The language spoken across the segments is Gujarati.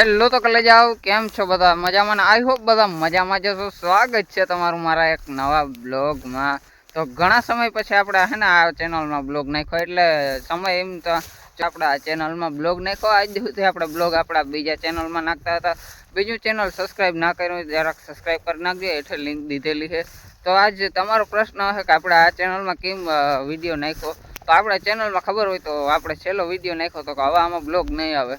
હેલો તો કલે જાઓ, કેમ છો બધા? મજામાં આઈ હોપ બધા મજામાં જશો સ્વાગત છે તમારું મારા એક નવા બ્લોગમાં. તો ઘણા સમય પછી આપણે હે ને આ ચેનલમાં બ્લોગ નાખ્યો એટલે સમય એમ તો આપણે આ ચેનલમાં બ્લોગ નાખ્યો, આજ સુધી આપણે બ્લોગ આપણા બીજા ચેનલમાં નાખતા હતા. બીજું ચેનલ સબસ્ક્રાઈબ ના કર્યું જરાક સબસ્ક્રાઈબ કરી નાખજો એટલે લિંક દીધેલી છે. તો આજ તમારો પ્રશ્ન હશે કે આપણે આ ચેનલમાં કેમ વીડિયો નાખ્યો? તો આપણે ચેનલમાં ખબર હોય તો આપણે છેલ્લો વીડિયો નાખ્યો તો કે હવે આમાં બ્લોગ નહીં આવે.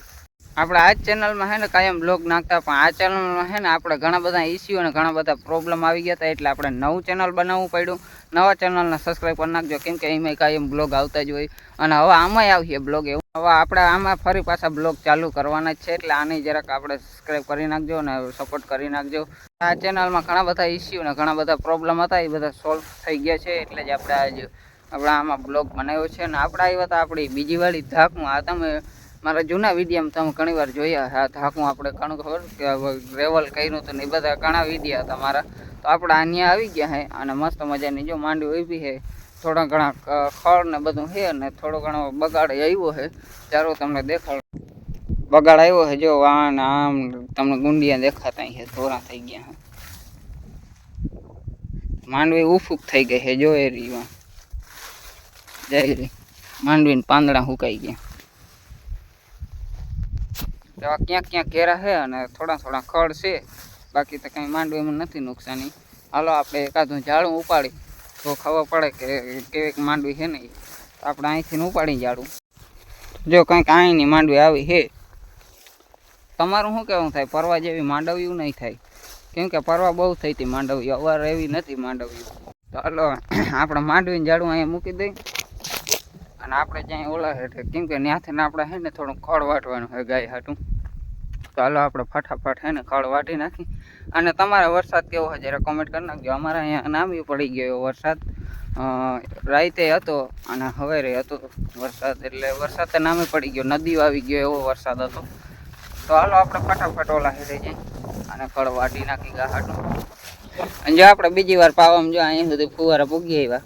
આપણે આ ચેનલમાં હે ને કાયમ બ્લોગ નાખતા, પણ આ ચેનલમાં હે ને આપણે ઘણા બધા ઇસ્યુ અને ઘણા બધા પ્રોબ્લેમ આવી ગયા હતા, એટલે આપણે નવું ચેનલ બનાવવું પડ્યું. નવા ચેનલને સબસ્ક્રાઈબ કરી નાખજો, કેમ કે એમાં કાયમ બ્લોગ આવતા જ હોય. અને હવે આમાંય આવીએ બ્લોગ એવું. હવે આપણે આમાં ફરી પાછા બ્લોગ ચાલુ કરવાના છે, એટલે આની જરાક આપણે સબસ્ક્રાઈબ કરી નાખજો અને સપોર્ટ કરી નાખજો. આ ચેનલમાં ઘણા બધા ઇસ્યુ અને ઘણા બધા પ્રોબ્લેમ હતા, એ બધા સોલ્વ થઈ ગયા છે, એટલે જ આપણે આજ આપણે આમાં બ્લોગ બનાવ્યો છે. અને આપણે આવ્યા હતા આપણી બીજી વાળી ધાકમાં. આ તમે મારા જૂના વિડીયામાં તમે ઘણી વાર જોયા હા ધાકું આપણે ઘણું ખબર? કે રેવલ કર્યું હતું ને એ બધા ઘણા વિડીયા હતા મારા. તો આપણે અહીંયા આવી ગયા હે અને મસ્ત મજાની જો માંડવી ઊભી છે થોડા ઘણા ખળ ને બધું છે અને થોડો ઘણો બગાડ આવ્યો છે ચારો તમને દેખાડ. બગાડ આવ્યો છે જો વાન, આમ તમને ગુંડિયા દેખાતા છે ધોરા થઈ ગયા છે માંડવી ઉફૂક થઈ ગઈ છે જો એ રીવા જય માંડવીને પાંદડા હુકાઈ ગયા. તો ક્યાંક ક્યાંક ઘેરા છે અને થોડા થોડા ખડ છે. બાકી તો કંઈ માંડવીમાં નથી નુકસાની. હાલો, આપણે એકાદું ઝાડું ઉપાડી. તો ખબર પડે કે કેવીક માંડવી છે ને આપણે અહીંથી ઉપાડી ઝાડું. જો કંઈક અહીંની માંડવી આવી છે. તમારું શું કહેવું થાય? પરવા જેવી માંડવ્યું નહીં થાય. કેમ કે પરવા બહુ થઈ હતી માંડવી અવાર એવી નથી માંડવ્યું. તો હાલો, આપણે માંડવીને ઝાડું અહીંયા મૂકી દઈ અને આપણે જ્યાં ઓલા હેઠે કેમ કે ત્યાંથી આપણે હે ને થોડું ખડ વાટવાનું હોય ગાય હાટું. હાલો આપણે ફટાફટ હે ને ખડ વાટી નાખી. અને તમારા વરસાદ કેવો હોય જરા કોમેન્ટ કરી નાખજો. અમારે અહીંયા નામી પડી ગયો વરસાદ. રાતે હતો અને હવે હતો વરસાદ એટલે વરસાદ નામે પડી ગયો. નદીઓ આવી ગયો એવો વરસાદ હતો. તો હાલો આપણે ફટાફટ ઓલા હેઠે જઈએ અને ખળ વાટી નાખી ગાહાટું અને જો આપણે બીજી વાર પાવામાં જો અહીંયા સુધી ફુવારા પૂગી આવ્યા.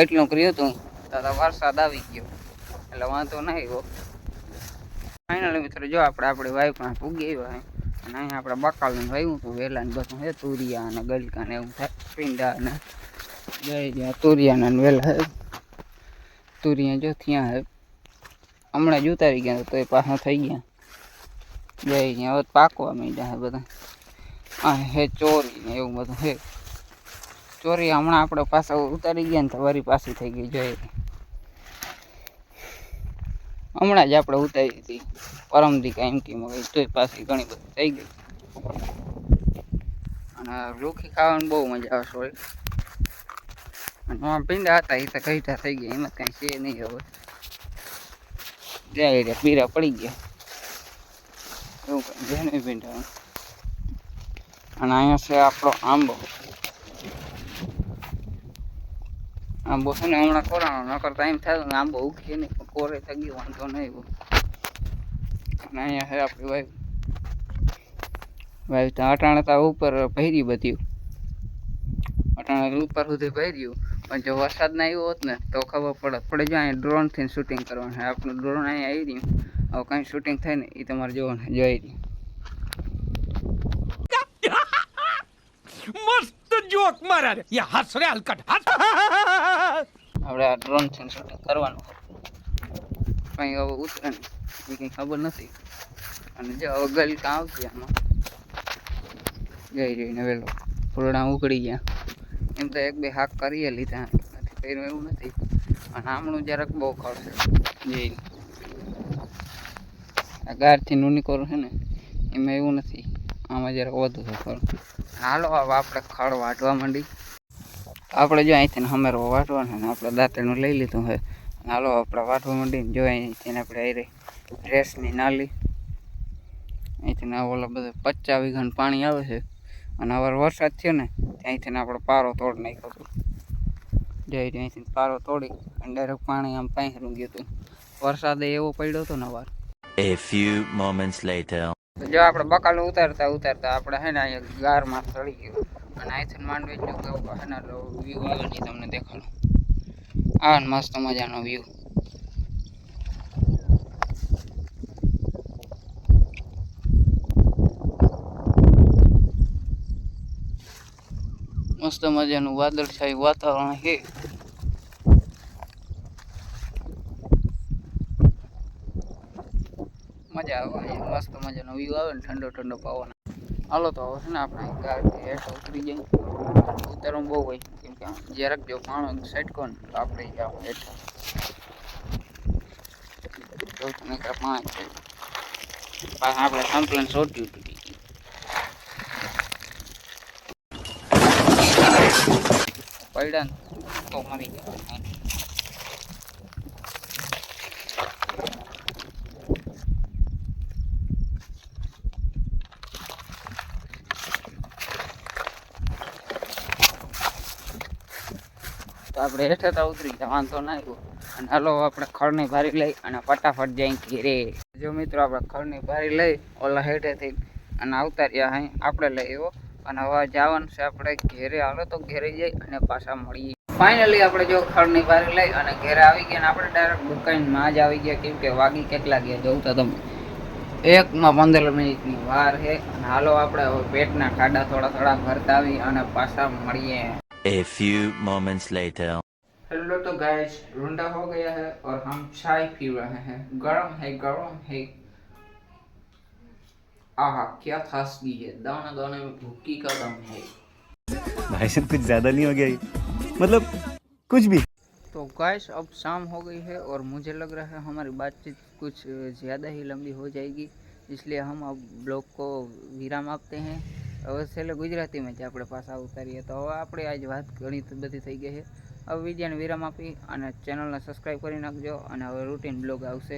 એટલું કર્યું હતું તો વરસાદ આવી ગયો. એટલે વાંધો નહીં આવ્યો ફાઇનલી મિત્રો, જો આપણે આપણી વાઈફમાં પૂગી આવ્યા હે. અને અહીંયા આપણે બકાલનું વાવ્યું હતું વેલા ને બધું હે, તુરિયા અને ગલકા ને એવું થાય, પીંડા ને જઈ ગયા તુરિયા ને વેલા હે. તુરિયા જો ત્યાં હે, હમણાં જ ઉતારી ગયા તો એ પાછા થઈ ગયા. જઈ ગયા હવે તો પાકવા માંડ્યા હે બધા. આ હે ચોરી ને એવું બધું હે. ચોરી હમણાં આપણે પાછા ઉતારી ગયા ને તો વરી પાછી થઈ ગઈ જોઈએ હમણાં જ આપણે ઉતારી હતી. પરમથી કાંઈ એમ કે તોય પાછી ઘણી બધી થઈ ગઈ. અને રૂખી ખાવાની બહુ મજા આવે સોરી અને પીંડા હતા, એ તો કઈટા થઈ ગયા, એમાં કાંઈ છે નહીં હવે. ત્યાં એરિયા પીરા પડી ગયા. એવું કાંઈ છે નહીં પીંડા. અને અહીંયા છે આપણો આંબો. આંબો છે ને હમણાં કોરાનો નકર ટાઈમ થાય ને આંબો ઉગીએ નહીં, પણ કોરે થગી વાંધો નહીં અને અહીંયા છે આપણી વાયુ વાયુ તો અટાણે ઉપર પહેરી બધ્યું અટાણે ઉપર સુધી પહેર્યું પણ જો વરસાદ ના આવ્યો હોત ને, તો ખબર પડે પડે જો અહીંયા ડ્રોનથી શૂટિંગ કરવાનું આપણું ડ્રોન અહીંયા આવી રહ્યું. હવે કંઈ શૂટિંગ થાય ને એ તમારે જોવાનું જોઈ રહ્યું. મસ્ત જોક મારા યા હસરે હલકટ. હસ. આપણે આ ડ્રોનથી શૂટિંગ કરવાનું કંઈ હવે ઉતરે એ કંઈ ખબર નથી. અને જો હવે ગલકા આવતી આમાં. જઈ જઈને વેલો ફૂલડા ઉકળી ગયા. એમ તો એક બે હાક કરીએ લીધા. કર્યું એવું નથી. અને આમણું જરાક બહુ ખડશે જઈ આ ગારથી નૂની કરું છે ને, એમાં એવું નથી. આમાં જરાક વધુ છે ખરું. હાલો, હવે આપણે ખડ વાટવા માંડી. આપણે જો અહીંથી હમેરો વાટવાનું ને આપણે દાંતણું લઈ લીધું છે અને હાલો આપણે વાટવા માંડીને જો અહીંથી આપણે આવી ડ્રેસની નાલી. અહીંથી ઓલા બધા પચાસ વીઘાનું પાણી આવે છે. અને હવે વરસાદ થયો ને ત્યાંથી આપણે પારો તોડી નાખ્યો હતો. જઈ અહીંથી પારો તોડી અને ડાયરેક્ટ પાણી આમ પાંસરું ગયું હતું. વરસાદ એવો પડ્યો હતો ને વાર A few moments later. જો આપણે બકાલો ઉતારતા ઉતારતા આપણે હે ને અહીંયા ગારમાં ચડી ગયું. અને આઈથન માંડવી જો કેવો બહારના વ્યૂ આવ્યો નહીં તમને દેખાડો. આ મસ્ત મજાનો વ્યૂ મસ્ત મજાનું વાદળછાયું વાતાવરણ છે મજા આવે, મસ્ત મજાનો વ્યૂ આવે ને ઠંડો ઠંડો પવન. હાલો તો હવે છે ને આપણે ગાડી હેઠ ઉતરી જઈએ. ઉતરવું બહુ હોય, કેમ કે જરાક જો પાણો સટકો ને તો આપણે જાવ હેઠળ. જો પાછા આપણે સંકલન શોધ્યું હતું પડ્યા તો મરી ગયા. તો આપણે હેઠે તો ઉતરી ગયા, વાંધો ના આવ્યો. અને હાલો આપણે ખડની ભારી લઈ અને ફટાફટ જઈ ઘેરે. જો મિત્રો આપણે ખડની ભારી લઈ, ઓલા હેઠેથી અને આવતા રહ્યા અહીં, આપણે લઈ આવ્યો. અને હવે જવાનું છે આપણે ઘેરે. હાલો તો ઘેરે જઈ અને પાછા મળીએ. ફાઇનલી આપણે જો ખડની ભારી લઈ અને ઘેરે આવી ગયા અને આપણે ડાયરેક્ટ દુકાનમાં જ આવી ગયા. કેમ કે વાગી કેટલા ગયા જોઉં તો તમે. એકમાં પંદર મિનિટની વાર છે. અને હાલો આપણે હવે પેટના ખાડા થોડા થોડા ભરતા આવી અને પાછા મળીએ. A few moments later. Hello तो गाइस रुंडा हो गया है और हम चाय पी रहे हैं। गरम है गरम है। आहा क्या खासगी है? दाना दाने में भुक्की का दम है। भाई साहब कुछ ज़्यादा नहीं हो गया ये? मतलब कुछ भी। तो गाइस अब शाम हो गई है और मुझे लग रहा है हमारी बातचीत कुछ ज़्यादा ही लंबी हो जाएगी इसलिए हम अब ब्लॉग को विराम આપते हैं। હવે છેલ્લે ગુજરાતીમાં જ આપણે પાછા ઉતારીએ. તો હવે આપણે આજ વાત ઘણી બધી થઈ ગઈ છે. હવે વિડીયોને વિરામ આપી અને ચેનલને સબસ્ક્રાઈબ કરી નાખજો અને હવે રૂટીન બ્લોગ આવશે.